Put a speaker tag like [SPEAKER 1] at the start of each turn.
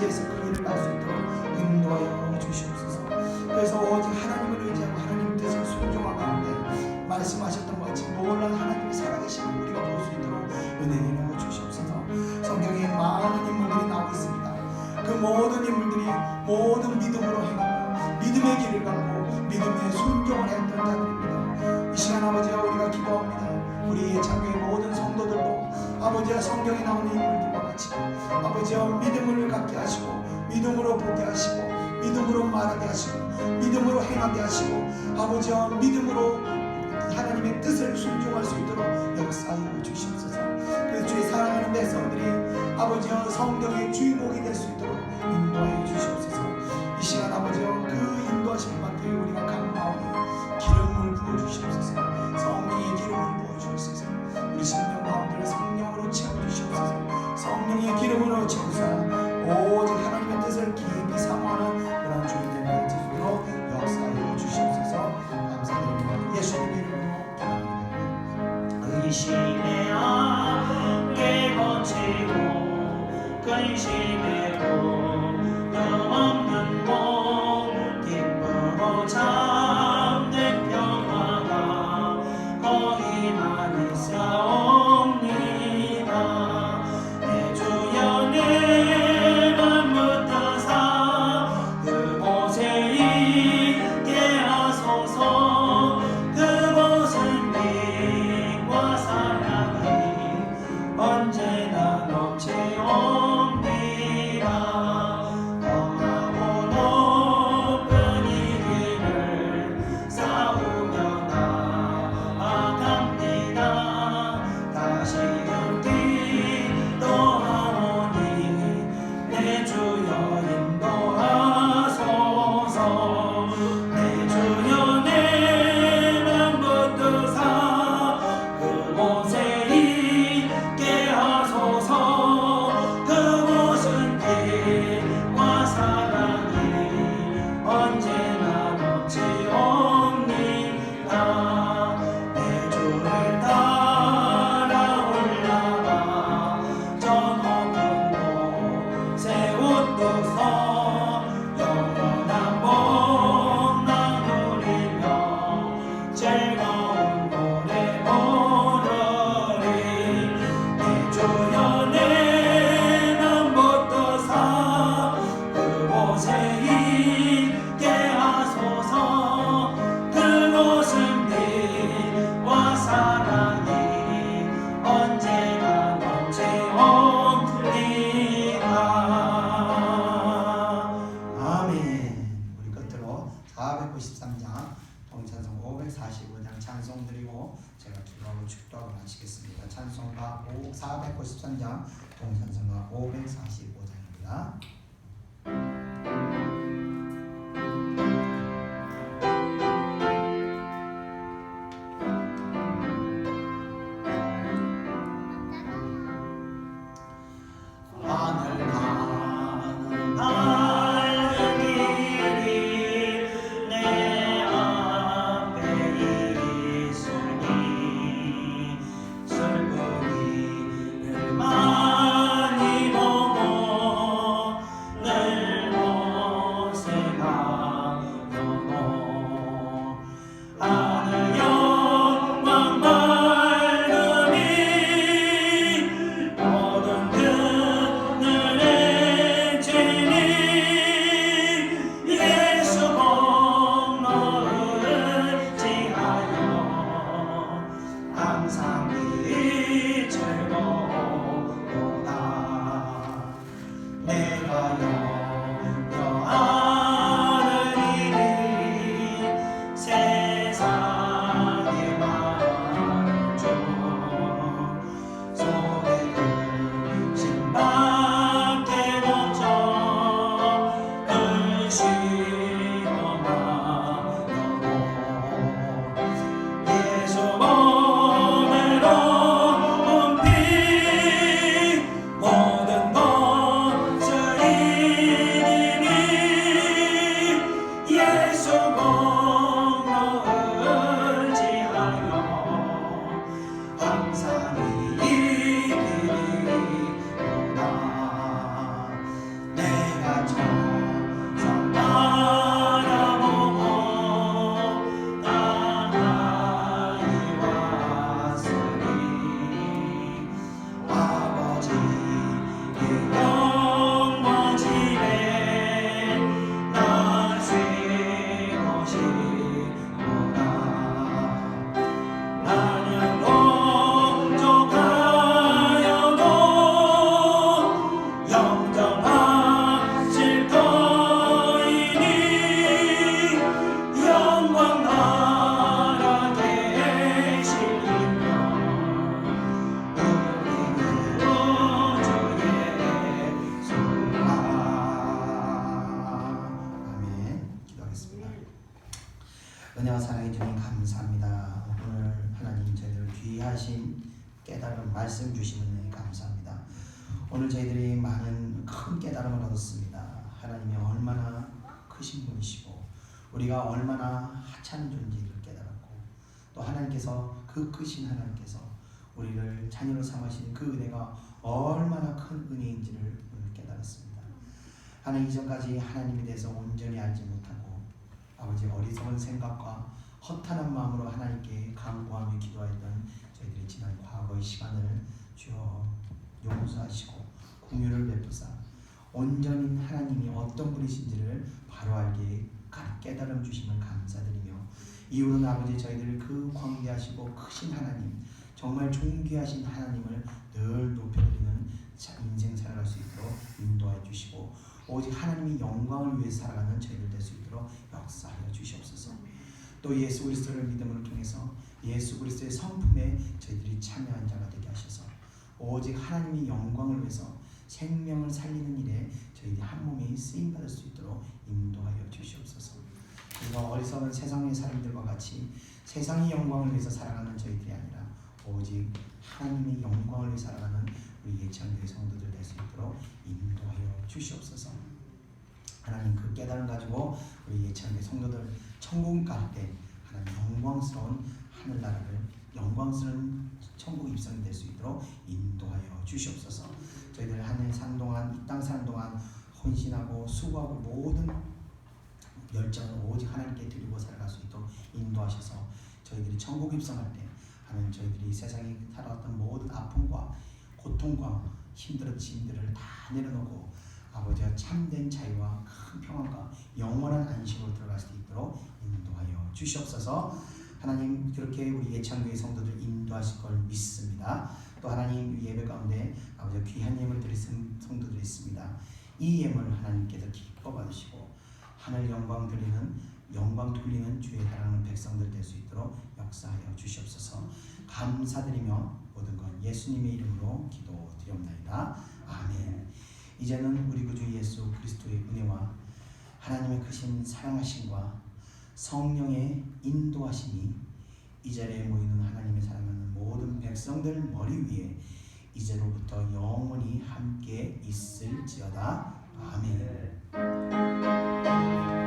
[SPEAKER 1] 의지해서 그 일을 할 수 있도록 인도하여 주시옵소서. 그래서 오직 하나님을 의지하고 하나님 뜻을 순종하는 가운데 말씀하셨던 것처럼 놀라운 하나님의 살아계심을 우리가 볼 수 있도록 은혜를 주시옵소서. 성경에 많은 인물들이 나오고 있습니다. 그 모든 인물들이 모든 믿음으로 행하고 믿음의 길을 가고 믿음의 순종을 했던 자들입니다. 이 시간 아버지와 우리가 기도합니다. 우리 창교의 모든 성도들도 아버지와 성경에 나오는 인물들과 같이 아버지와 믿음을 갖게 하시고 믿음으로 보게 하시고 믿음으로 말하게 하시고 믿음으로 행하게 하시고 아버지와 믿음으로 하나님의 뜻을 순종할 수 있도록 역사하여 주시옵소서. 그래서 주의 사랑하는 백성들이 아버지와 성경의 주인공이 될 수 의심의
[SPEAKER 2] 안개 거치고 근심의
[SPEAKER 1] 하신 깨달음 말씀 주시는 은혜 감사합니다. 오늘 저희들이 많은 큰 깨달음을 얻었습니다. 하나님이 얼마나 크신 분이시고 우리가 얼마나 하찮은 존재를 깨달았고 또 하나님께서 그 크신 하나님께서 우리를 자녀로 삼으신 그 은혜가 얼마나 큰 은혜인지를 오늘 깨달았습니다. 하나님 이전까지 하나님에 대해서 온전히 알지 못하고 아버지 어리석은 생각과 허탄한 마음으로 하나님께 간구하며 기도했던 저희들이 지난 과거의 시간을 주어 용서하시고 궁유를 베푸사 온전히 하나님이 어떤 분이신지를 바로 알게 깨달음 주시면 감사드리며 이후로는 아버지 저희들 그 광대하시고 크신 하나님 정말 존귀하신 하나님을 늘 높여드리는 자- 인생 살아갈 수 있도록 인도해 주시고 오직 하나님의 영광을 위해 살아가는 저희들 될 수 있도록 역사하여 주시옵소서. 또 예수 그리스도를 믿음으로 통해서 예수 그리스도의 성품에 저희들이 참여한 자가 되게 하셔서 오직 하나님의 영광을 위해서 생명을 살리는 일에 저희들이 한 몸이 쓰임 받을 수 있도록 인도하여 주시옵소서. 우리가 어리석은 세상의 사람들과 같이 세상의 영광을 위해서 살아가는 저희들이 아니라 오직 하나님의 영광을 위해 살아가는 우리 예창교회 성도들 될 수 있도록 인도하여 주시옵소서. 하나님 그 깨달음 가지고 우리 예창교회 성도들 천국 갈때 하나님 영광스러운 하늘나라를 영광스러운 천국 입성이 될 수 있도록 인도하여 주시옵소서. 저희들 하늘 사는 동안 이 땅 사는 동안 헌신하고 수고하고 모든 열정을 오직 하나님께 드리고 살아갈 수 있도록 인도하셔서 저희들이 천국 입성할 때 하나님 저희들이 세상에 살아왔던 모든 아픔과 고통과 힘들었던 짐들을 다 내려놓고 아버지와 참된 자유와 큰 평안과 영원한 안식으로 들어갈 수 있도록 인도하여 주시옵소서. 하나님 그렇게 우리 예창교회 성도들 인도하실 걸 믿습니다. 또 하나님 예배 가운데 아버지 귀한 예물 드릴 성- 성도들이 있습니다. 이 예물 하나님께서 기뻐 받으시고 하늘 영광 드리는 영광 돌리는 주의 사랑하는 백성들 될 수 있도록 역사하여 주시옵소서. 감사드리며 모든 건 예수님의 이름으로 기도드리옵나이다. 아멘. 이제는 우리 구주 예수 그리스도의 은혜와 하나님의 크신 사랑하심과 성령의 인도하심이 이 자리에 모이는 하나님의 사랑하는 모든 백성들 머리 위에 이제로부터 영원히 함께 있을지어다. 아멘. 네.